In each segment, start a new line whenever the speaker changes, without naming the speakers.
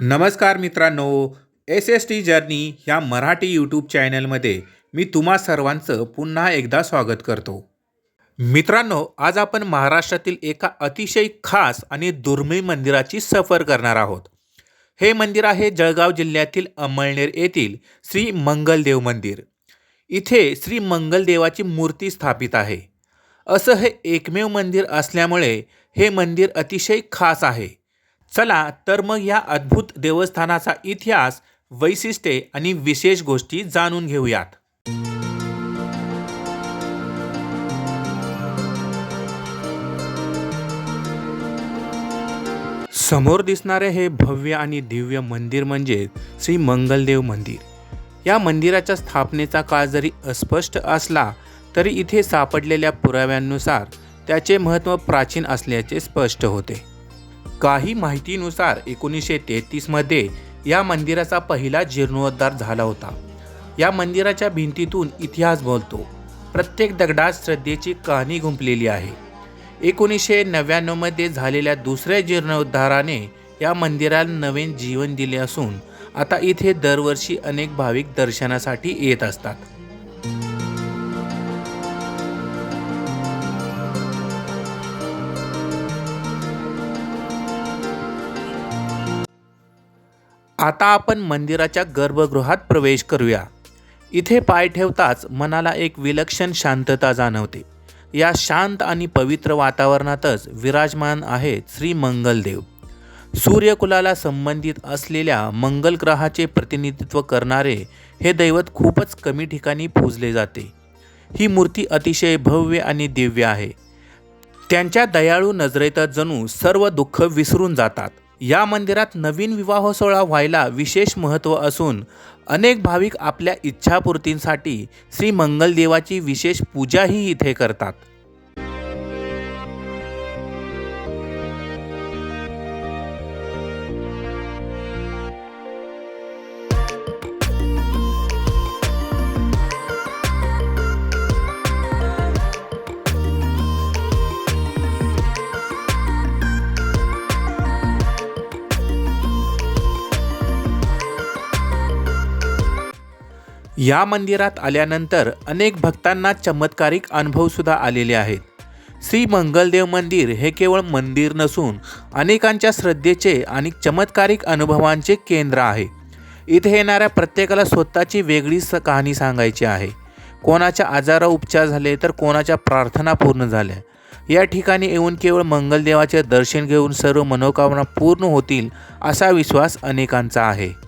नमस्कार मित्रांनो S S T journey ह्या मराठी यूट्यूब चॅनलमध्ये मी तुम्हा सर्वांचं पुन्हा एकदा स्वागत करतो. मित्रांनो आज आपण महाराष्ट्रातील एका अतिशय खास आणि दुर्मिळ मंदिराची सफर करणार आहोत. हे मंदिर आहे जळगाव जिल्ह्यातील अमळनेर येथील श्री मंगलदेव मंदिर. इथे श्री मंगलदेवाची मूर्ती स्थापित आहे. असं हे एकमेव मंदिर असल्यामुळे हे मंदिर अतिशय खास आहे. चला तर मग या अद्भुत देवस्थानाचा इतिहास वैशिष्ट्ये आणि विशेष गोष्टी जाणून घेऊयात. समोर दिसणारे हे भव्य आणि दिव्य मंदिर म्हणजे श्री मंगलदेव मंदिर. या मंदिराच्या स्थापनेचा काळ जरी अस्पष्ट असला तरी इथे सापडलेल्या पुराव्यांनुसार त्याचे महत्त्व प्राचीन असल्याचे स्पष्ट होते. काही माहितीनुसार एकोणीसशे तेहतीसमध्ये या मंदिराचा पहिला जीर्णोद्धार झाला होता. या मंदिराच्या भिंतीतून इतिहास बोलतो. प्रत्येक दगडात श्रद्धेची कहाणी गुंपलेली आहे. एकोणीसशे नव्याण्णवमध्ये झालेल्या दुसऱ्या जीर्णोद्धाराने या मंदिराला नवीन जीवन दिले असून आता इथे दरवर्षी अनेक भाविक दर्शनासाठी येत असतात. आता आपण मंदिराच्या गर्भगृहात प्रवेश करूया. इथे पाय ठेवताच मनाला एक विलक्षण शांतता जाणवते. या शांत आणि पवित्र वातावरणातच विराजमान आहेत श्री मंगलदेव. सूर्यकुलाला संबंधित असलेल्या मंगल ग्रहाचे प्रतिनिधित्व करणारे हे दैवत खूपच कमी ठिकाणी पूजले जाते. ही मूर्ती अतिशय भव्य आणि दिव्य आहे. त्यांच्या दयाळू नजरेतच जणू सर्व दुःख विसरून जातात. या मंदिरात नवीन विवाह सोहळा व्हायला विशेष महत्त्व असून अनेक भाविक आपल्या इच्छापूर्तींसाठी श्री मंगलदेवाची विशेष पूजाही इथे करतात. या मंदिरात आल्यानंतर अनेक भक्तांना चमत्कारिक अनुभवसुद्धा आलेले आहेत. श्री मंगलदेव मंदिर हे केवळ मंदिर नसून अनेकांच्या श्रद्धेचे आणि चमत्कारिक अनुभवांचे केंद्र आहे. इथे येणाऱ्या प्रत्येकाला स्वतःची वेगळी स कहाणी सांगायची आहे. कोणाच्या आजारा उपचार झाले तर कोणाच्या प्रार्थना पूर्ण झाल्या. या ठिकाणी येऊन केवळ मंगलदेवाचे दर्शन घेऊन सर्व मनोकामना पूर्ण होतील असा विश्वास अनेकांचा आहे.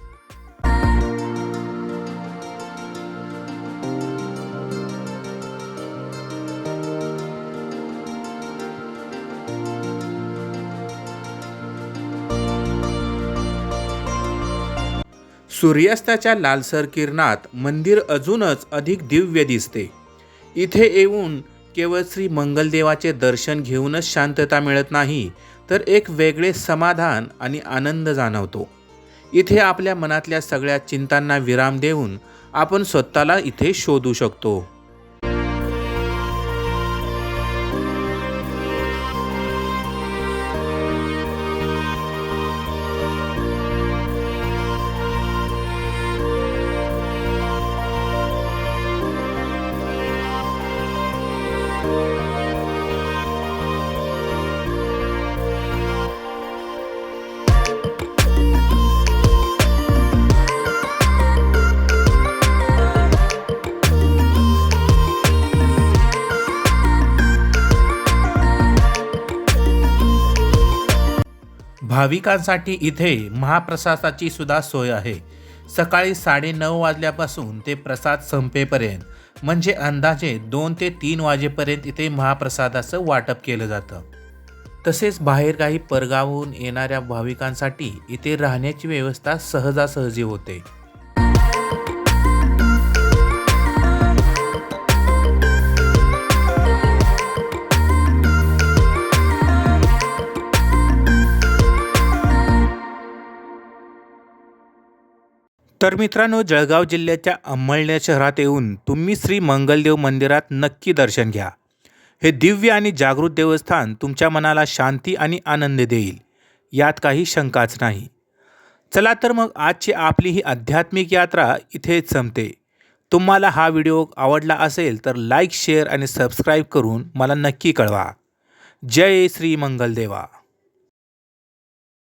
सूर्यास्ताच्या लालसर किरणात मंदिर अजूनच अधिक दिव्य दिसते. इथे येऊन केवळ श्री मंगलदेवाचे दर्शन घेऊनच शांतता मिळत नाही तर एक वेगळे समाधान आणि आनंद जाणवतो. इथे आपल्या मनातल्या सगळ्या चिंतांना विराम देऊन आपण स्वतःला इथे शोधू शकतो. भाविकांसाठी इथे महाप्रसादाची सुद्धा सोय आहे. सकाळी साडेनऊ वाजल्यापासून ते प्रसाद संपेपर्यंत म्हणजे अंदाजे दोन ते तीन वाजेपर्यंत इथे महाप्रसादाचं वाटप केलं जातं. तसेच बाहेर काही परगावून येणाऱ्या भाविकांसाठी इथे राहण्याची व्यवस्था सहजासहजी होते. तर मित्रांनो जळगाव जिल्ह्याच्या अंमळनेर शहरात येऊन तुम्ही श्री मंगलदेव मंदिरात नक्की दर्शन घ्या. हे दिव्य आणि जागृत देवस्थान तुमच्या मनाला शांती आणि आनंद देईल यात काही शंकाच नाही. चला तर मग आजची आपली ही आध्यात्मिक यात्रा इथेच संपते. तुम्हाला हा व्हिडिओ आवडला असेल तर लाईक शेअर आणि सबस्क्राईब करून मला नक्की कळवा. जय श्री मंगलदेवा.